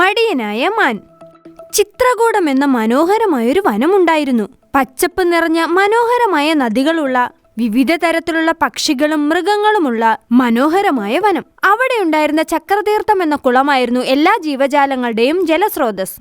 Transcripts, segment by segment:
മടിയനായ മാൻ. ചിത്രകൂടം എന്ന മനോഹരമായൊരു വനമുണ്ടായിരുന്നു. പച്ചപ്പ് നിറഞ്ഞ മനോഹരമായ നദികളുള്ള വിവിധ തരത്തിലുള്ള പക്ഷികളും മൃഗങ്ങളുമുള്ള മനോഹരമായ വനം. അവിടെ ഉണ്ടായിരുന്ന ചക്രതീർത്ഥം എന്ന കുളമായിരുന്നു എല്ലാ ജീവജാലങ്ങളുടെയും ജലസ്രോതസ്.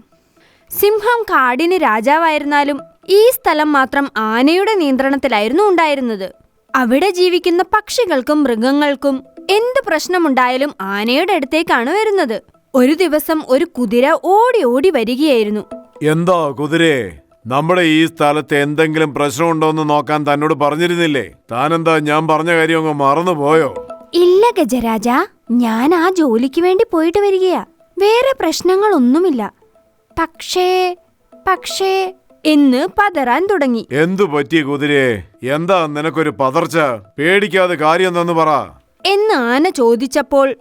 സിംഹം കാടിന് രാജാവായിരുന്നാലും ഈ സ്ഥലം മാത്രം ആനയുടെ നിയന്ത്രണത്തിലായിരുന്നു ഉണ്ടായിരുന്നത്. അവിടെ ജീവിക്കുന്ന പക്ഷികൾക്കും മൃഗങ്ങൾക്കും എന്ത് പ്രശ്നമുണ്ടായാലും ആനയുടെ അടുത്തേക്കാണ് വരുന്നത്. ഒരു ദിവസം ഒരു കുതിര ഓടി ഓടി വരികയായിരുന്നു. എന്തോ കുതിരേ? നമ്മുടെ ഈ സ്ഥലത്ത് എന്തെങ്കിലും പ്രശ്നമുണ്ടോന്ന് നോക്കാൻ തന്നോട് പറഞ്ഞിരുന്നില്ലേ? താനെന്താ ഞാൻ പറഞ്ഞ കാര്യം അങ്ങ് മറന്നുപോയോ? ഇല്ല ഗജരാജ ഞാൻ ആ ജോലിക്ക് വേണ്ടി പോയിട്ട് വരികയാ. വേറെ പ്രശ്നങ്ങളൊന്നുമില്ല. പക്ഷേ പക്ഷേ എന്ന് പതറാൻ തുടങ്ങി. എന്തു പറ്റി കുതിരേ? എന്താ നിനക്കൊരു പതർച്ച? പേടിക്കാതെ കാര്യം എന്തെന്ന് പറ. എന്ന് ആന ചോദിച്ചപ്പോൾ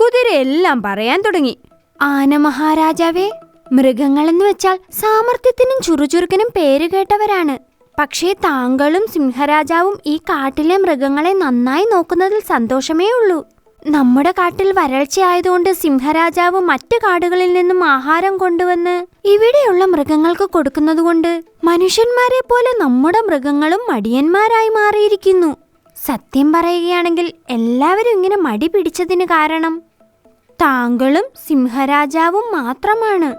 കുതിരയെല്ലാം പറയാൻ തുടങ്ങി. ആന മഹാരാജാവേ മൃഗങ്ങളെന്ന് വെച്ചാൽ സാമർത്ഥ്യത്തിനും ചുറുചുറുക്കിനും പേരുകേട്ടവരാണ് പക്ഷേ താങ്കളും സിംഹരാജാവും ഈ കാട്ടിലെ മൃഗങ്ങളെ നന്നായി നോക്കുന്നതിൽ സന്തോഷമേ ഉള്ളൂ. നമ്മുടെ കാട്ടിൽ വരൾച്ചയായതുകൊണ്ട് സിംഹരാജാവ് മറ്റു കാടുകളിൽ നിന്നും ആഹാരം കൊണ്ടുവന്ന് ഇവിടെയുള്ള മൃഗങ്ങൾക്ക് കൊടുക്കുന്നതുകൊണ്ട് മനുഷ്യന്മാരെ പോലെ നമ്മുടെ മൃഗങ്ങളും മടിയന്മാരായി മാറിയിരിക്കുന്നു. സത്യം പറയുകയാണെങ്കിൽ എല്ലാവരും ഇങ്ങനെ മടി പിടിച്ചതിന് കാരണം താങ്കളും സിംഹരാജാവും മാത്രമാണ്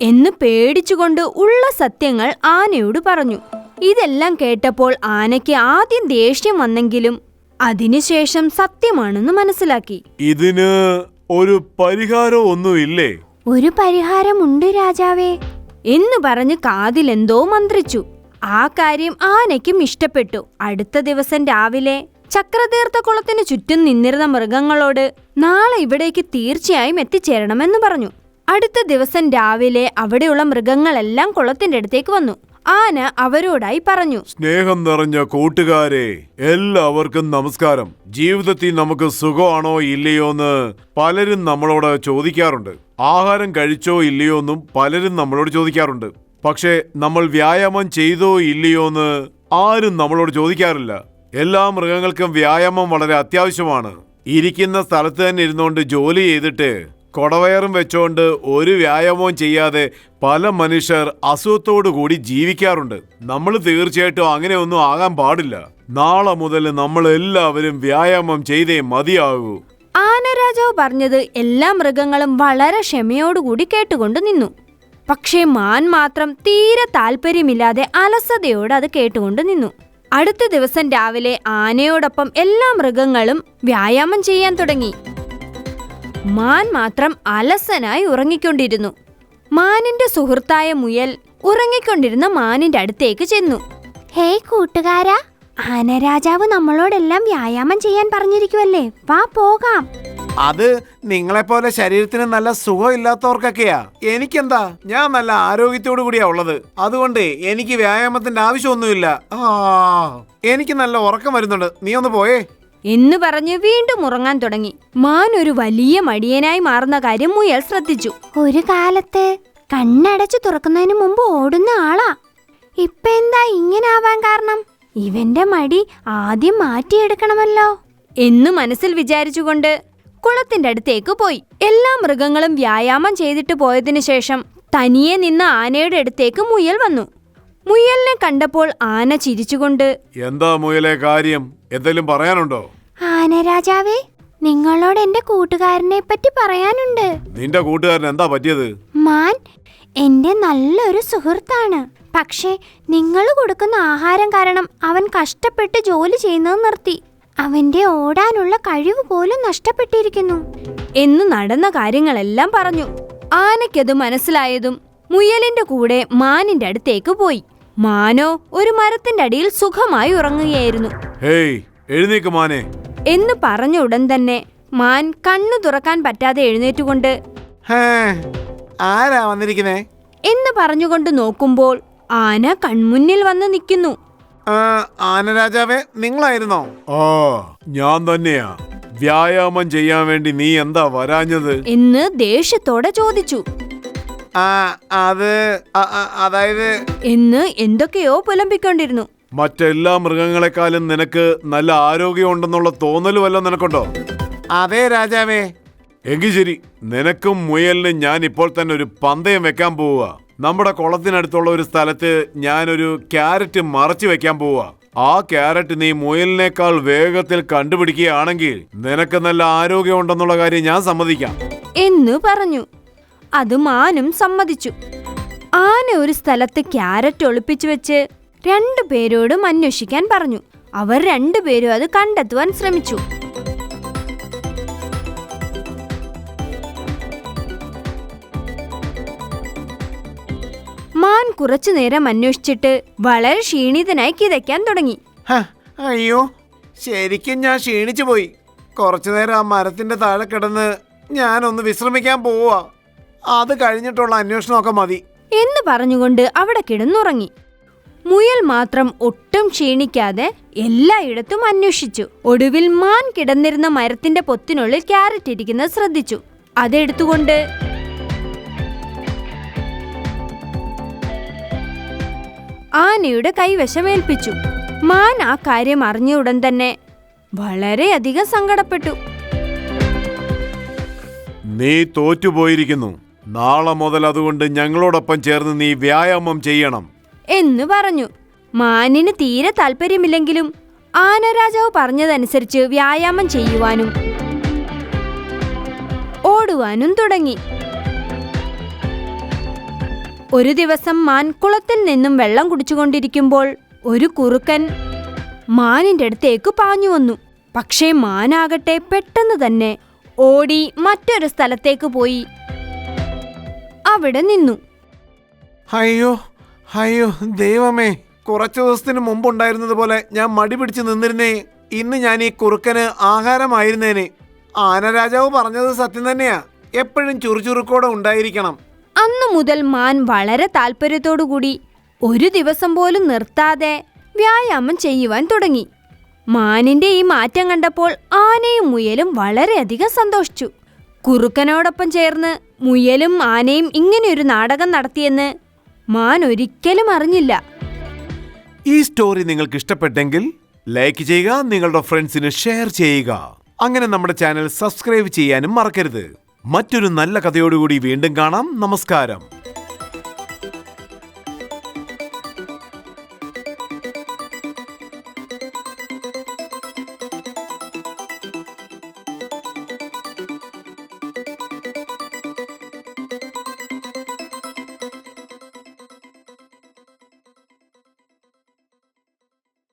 എന്ന് പേടിച്ചുകൊണ്ട് ഉള്ള സത്യങ്ങൾ ആനയോട് പറഞ്ഞു. ഇതെല്ലാം കേട്ടപ്പോൾ ആനയ്ക്ക് ആദ്യം ദേഷ്യം വന്നെങ്കിലും അതിനുശേഷം സത്യമാണെന്ന് മനസ്സിലാക്കി. ഇതിന് ഒരു പരിഹാരം ഒന്നുമില്ലേ? ഒരു പരിഹാരമുണ്ട് രാജാവേ എന്ന് പറഞ്ഞ് കാതിലെന്തോ മന്ത്രിച്ചു. ആ കാര്യം ആനയ്ക്കും ഇഷ്ടപ്പെട്ടു. അടുത്ത ദിവസം രാവിലെ ചക്രതീർത്ഥക്കുളത്തിന് ചുറ്റും നിന്നിരുന്ന മൃഗങ്ങളോട് നാളെ ഇവിടേക്ക് തീർച്ചയായും എത്തിച്ചേരണമെന്ന് പറഞ്ഞു. അടുത്ത ദിവസം രാവിലെ അവിടെയുള്ള മൃഗങ്ങളെല്ലാം കുളത്തിന്റെ അടുത്തേക്ക് വന്നു. ആന അവരോടായി പറഞ്ഞു. സ്നേഹം നിറഞ്ഞ കൂട്ടുകാരെ എല്ലാവർക്കും നമസ്കാരം. ജീവിതത്തിൽ നമുക്ക് സുഖമാണോ ഇല്ലയോന്ന് പലരും നമ്മളോട് ചോദിക്കാറുണ്ട്. ആഹാരം കഴിച്ചോ ഇല്ലയോ എന്നും പലരും നമ്മളോട് ചോദിക്കാറുണ്ട്. പക്ഷേ നമ്മൾ വ്യായാമം ചെയ്തോ ഇല്ലയോന്ന് ആരും നമ്മളോട് ചോദിക്കാറില്ല. എല്ലാ മൃഗങ്ങൾക്കും വ്യായാമം വളരെ അത്യാവശ്യമാണ്. ഇരിക്കുന്ന സ്ഥലത്ത് തന്നെ ഇരുന്നുകൊണ്ട് ജോലി ചെയ്തിട്ട് കൊടവയറും വെച്ചുകൊണ്ട് ഒരു വ്യായാമവും ചെയ്യാതെ പല മനുഷ്യർ കൂടി ജീവിക്കാറുണ്ട്. നമ്മൾ തീർച്ചയായിട്ടും അങ്ങനെയൊന്നും ആകാൻ പാടില്ല. നാളെ മുതൽ നമ്മൾ എല്ലാവരും വ്യായാമം ചെയ്തേ മതിയാകൂ. ആനരാജാവ് പറഞ്ഞത് എല്ലാ മൃഗങ്ങളും വളരെ ക്ഷമയോടുകൂടി കേട്ടുകൊണ്ട് നിന്നു. പക്ഷേ മാൻ മാത്രം തീരെ താല്പര്യമില്ലാതെ അലസതയോട് അത് കേട്ടുകൊണ്ട് നിന്നു. അടുത്ത ദിവസം രാവിലെ ആനയോടൊപ്പം എല്ലാ മൃഗങ്ങളും വ്യായാമം ചെയ്യാൻ തുടങ്ങി. മാൻ മാത്രം അലസനായി ഉറങ്ങിക്കൊണ്ടിരുന്നു. മാനിന്റെ സുഹൃത്തായ മുയൽ ഉറങ്ങിക്കൊണ്ടിരുന്ന മാനിന്റെ അടുത്തേക്ക് ചെന്നു. ഹേയ് കൂട്ടുകാരാ ആനരാജാവ് നമ്മളോടെല്ലാം വ്യായാമം ചെയ്യാൻ പറഞ്ഞിരിക്കുവല്ലേ? വാ പോകാം. അത് നിങ്ങളെപ്പോലെ ശരീരത്തിന് നല്ല സുഖമില്ലാത്തവർക്കൊക്കെയാ. എനിക്കെന്താ? ഞാൻ നല്ല ആരോഗ്യത്തോടു കൂടിയാ ഉള്ളത്. അതുകൊണ്ട് എനിക്ക് വ്യായാമത്തിന്റെ ആവശ്യമൊന്നുമില്ല. ആ എനിക്ക് നല്ല ഉറക്കം വരുന്നുണ്ട്. നീ ഒന്ന് പോയേ. എന്ന് പറഞ്ഞ് വീണ്ടും ഉറങ്ങാൻ തുടങ്ങി. മാൻ ഒരു വലിയ മടിയനായി മാറുന്ന കാര്യം മുയൽ ശ്രദ്ധിച്ചു. ഒരു കാലത്ത് കണ്ണടച്ചു തുറക്കുന്നതിന് മുമ്പ് ഓടുന്ന ആളാ. ഇപ്പൊ എന്താ ഇങ്ങനെ ആവാൻ കാരണം? ഇവന്റെ മടി ആദ്യം മാറ്റിയെടുക്കണമല്ലോ. എന്ന് മനസ്സിൽ വിചാരിച്ചുകൊണ്ട് കുളത്തിന്റെ അടുത്തേക്ക് പോയി. എല്ലാ മൃഗങ്ങളും വ്യായാമം ചെയ്തിട്ട് പോയതിനു ശേഷം തനിയെ നിന്ന് ആനയുടെ അടുത്തേക്ക് മുയൽ വന്നു. മുയലിനെ കണ്ടപ്പോൾ ആന ചിരിച്ചുകൊണ്ട് എന്താ മുയലെ കാര്യം? എന്തെങ്കിലും പറയാനുണ്ടോ? ആന രാജാവേ നിങ്ങളോട് എന്റെ കൂട്ടുകാരനെ പറ്റി പറയാനുണ്ട്. നിന്റെ കൂട്ടുകാരൻ എന്താ പറ്റിയത്? മാൻ എന്റെ നല്ലൊരു സുഹൃത്താണ്. പക്ഷേ നിങ്ങൾ കൊടുക്കുന്ന ആഹാരം കാരണം അവൻ കഷ്ടപ്പെട്ട് ജോലി ചെയ്യുന്നത് നിർത്തി. അവന്റെ ഓടാനുള്ള കഴിവ് പോലും നഷ്ടപ്പെട്ടിരിക്കുന്നു. എന്ന് നടന്ന കാര്യങ്ങളെല്ലാം പറഞ്ഞു. ആനയ്ക്കത് മനസ്സിലായതും മുയലിന്റെ കൂടെ മാനിന്റെ അടുത്തേക്ക് പോയി. മാനോ ഒരു മരത്തിന്റെ അടിയിൽ സുഖമായി ഉറങ്ങുകയായിരുന്നു. ഹേയ് എഴുന്നേക്ക് മാനെ. എന്ന് പറഞ്ഞ ഉടൻ തന്നെ മാൻ കണ്ണു തുറക്കാൻ പറ്റാതെ എഴുന്നേറ്റുകൊണ്ട് ഹേ ആരാ വന്നിരിക്കുന്നേ? എന്ന് പറഞ്ഞുകൊണ്ട് നോക്കുമ്പോൾ ആന കൺമുന്നിൽ വന്ന് നിൽക്കുന്നു. ആനരാജാവേ നിങ്ങളായിരുന്നോ? ഓ ഞാൻ തന്നെയാ. വ്യായാമം ചെയ്യാൻ വേണ്ടി നീ എന്താ വരാഞ്ഞത്? എന്ന് ദേഷ്യത്തോടെ ചോദിച്ചു. ആ അത് അ- അ- അതായത് എന്ന് എന്തൊക്കെയോ പുലമ്പിക്കൊണ്ടിരുന്നു. മറ്റെല്ലാ മൃഗങ്ങളെക്കാളും നിനക്ക് നല്ല ആരോഗ്യമുണ്ടെന്നുള്ള തോന്നൽ വല്ലതും നിനക്കുണ്ടോ? അതെ രാജാവേ. എങ്കിൽ ശരി നിനക്കും മുയലിനും ഞാൻ ഇപ്പോൾ തന്നെ ഒരു പന്തയം വെക്കാൻ പോവുക. നമ്മുടെ കുളത്തിനടുത്തുള്ള ഒരു സ്ഥലത്ത് ഞാനൊരു ക്യാരറ്റ് മറച്ചു വെക്കാൻ പോവാ. ആ ക്യാരറ്റ് നീ മുയലിനേക്കാൾ വേഗത്തിൽ കണ്ടുപിടിക്കുകയാണെങ്കിൽ നിനക്ക് നല്ല ആരോഗ്യം ഉണ്ടെന്നുള്ള കാര്യം ഞാൻ സമ്മതിക്കാം. എന്ന് പറഞ്ഞു. അത് മാനും സമ്മതിച്ചു. ആന ഒരു സ്ഥലത്ത് ക്യാരറ്റ് ഒളിപ്പിച്ചു വെച്ച് രണ്ടുപേരോടും അന്വേഷിക്കാൻ പറഞ്ഞു. അവർ രണ്ടുപേരും അത് കണ്ടെത്തുവാൻ ശ്രമിച്ചു. മാൻ കുറച്ചു നേരം അന്വേഷിച്ചിട്ട് വളരെ ക്ഷീണിതനായി കിതയ്ക്കാൻ തുടങ്ങി. അയ്യോ ശരിക്കും ഞാൻ ക്ഷീണിച്ചു പോയി. കുറച്ചു നേരം ആ മരത്തിന്റെ താഴെ കിടന്ന് ഞാനൊന്ന് വിശ്രമിക്കാൻ പോവാ അത് കഴിഞ്ഞിട്ടുള്ള അന്വേഷണമൊക്കെ മതി. എന്ന് പറഞ്ഞുകൊണ്ട് അവിടെ കിടന്നുറങ്ങി. മുയൽ മാത്രം ഒട്ടും ക്ഷീണിക്കാതെ എല്ലായിടത്തും അന്വേഷിച്ചു. ഒടുവിൽ മാൻ കിടന്നിരുന്ന മരത്തിന്റെ പൊത്തിനുള്ളിൽ ക്യാരറ്റ് ഇരിക്കുന്നത് ശ്രദ്ധിച്ചു. അതെടുത്തുകൊണ്ട് ആനയുടെ കൈവശമേൽപ്പിച്ചു. മാൻ ആ കാര്യം അറിഞ്ഞ ഉടൻ തന്നെ വളരെയധികം സങ്കടപ്പെട്ടു. നീ തോറ്റുപോയിരിക്കുന്നു. നാളെ മുതൽ അതുകൊണ്ട് ഞങ്ങളോടൊപ്പം ചേർന്ന് നീ വ്യായാമം ചെയ്യണം. എന്ന് പറഞ്ഞു. മാനിന് തീരെ താല്പര്യമില്ലെങ്കിലും ആനരാജാവ് പറഞ്ഞതനുസരിച്ച് വ്യായാമം ചെയ്യുവാനും ഓടുവാനും തുടങ്ങി. ഒരു ദിവസം മാൻ കുളത്തിൽ നിന്നും വെള്ളം കുടിച്ചുകൊണ്ടിരിക്കുമ്പോൾ ഒരു കുറുക്കൻ മാനിന്റെ അടുത്തേക്ക് പാഞ്ഞു വന്നു. പക്ഷേ മാനാകട്ടെ പെട്ടെന്ന് തന്നെ ഓടി മറ്റൊരു സ്ഥലത്തേക്ക് പോയി. അവിടെ നിന്നു. അയ്യോ അയ്യോ ദൈവമേ കുറച്ചു ദിവസത്തിന് മുമ്പ് ഉണ്ടായിരുന്നത് പോലെ ഞാൻ മടി പിടിച്ച് നിന്നിരുന്നേ. ഇന്ന് ഞാൻ ഈ കുറുക്കന് ആഹാരമായിരുന്നേനെ. ആനരാജാവ് പറഞ്ഞത് സത്യം തന്നെയാ. എപ്പോഴും ചുറുചുറുക്കോടെ ഉണ്ടായിരിക്കണം. അന്നു മുതൽ മാൻ വളരെ താല്പര്യത്തോടുകൂടി ഒരു ദിവസം പോലും നിർത്താതെ വ്യായാമം ചെയ്യുവാൻ തുടങ്ങി. മാനിന്റെ ഈ മാറ്റം കണ്ടപ്പോൾ ആനയും മുയലും വളരെയധികം സന്തോഷിച്ചു. കുറുക്കനോടൊപ്പം ചേർന്ന് മുയലും ആനയും ഇങ്ങനെയൊരു നാടകം നടത്തിയെന്ന് മാൻ ഒരിക്കലും അറിഞ്ഞില്ല. ഈ സ്റ്റോറി നിങ്ങൾക്ക് ഇഷ്ടപ്പെട്ടെങ്കിൽ ലൈക്ക് ചെയ്യുക നിങ്ങളുടെ ഫ്രണ്ട്സിന് ഷെയർ ചെയ്യുക. അങ്ങനെ നമ്മുടെ ചാനൽ സബ്സ്ക്രൈബ് ചെയ്യാനും മറക്കരുത്. മറ്റൊരു നല്ല കഥയോടുകൂടി വീണ്ടും കാണാം. നമസ്കാരം.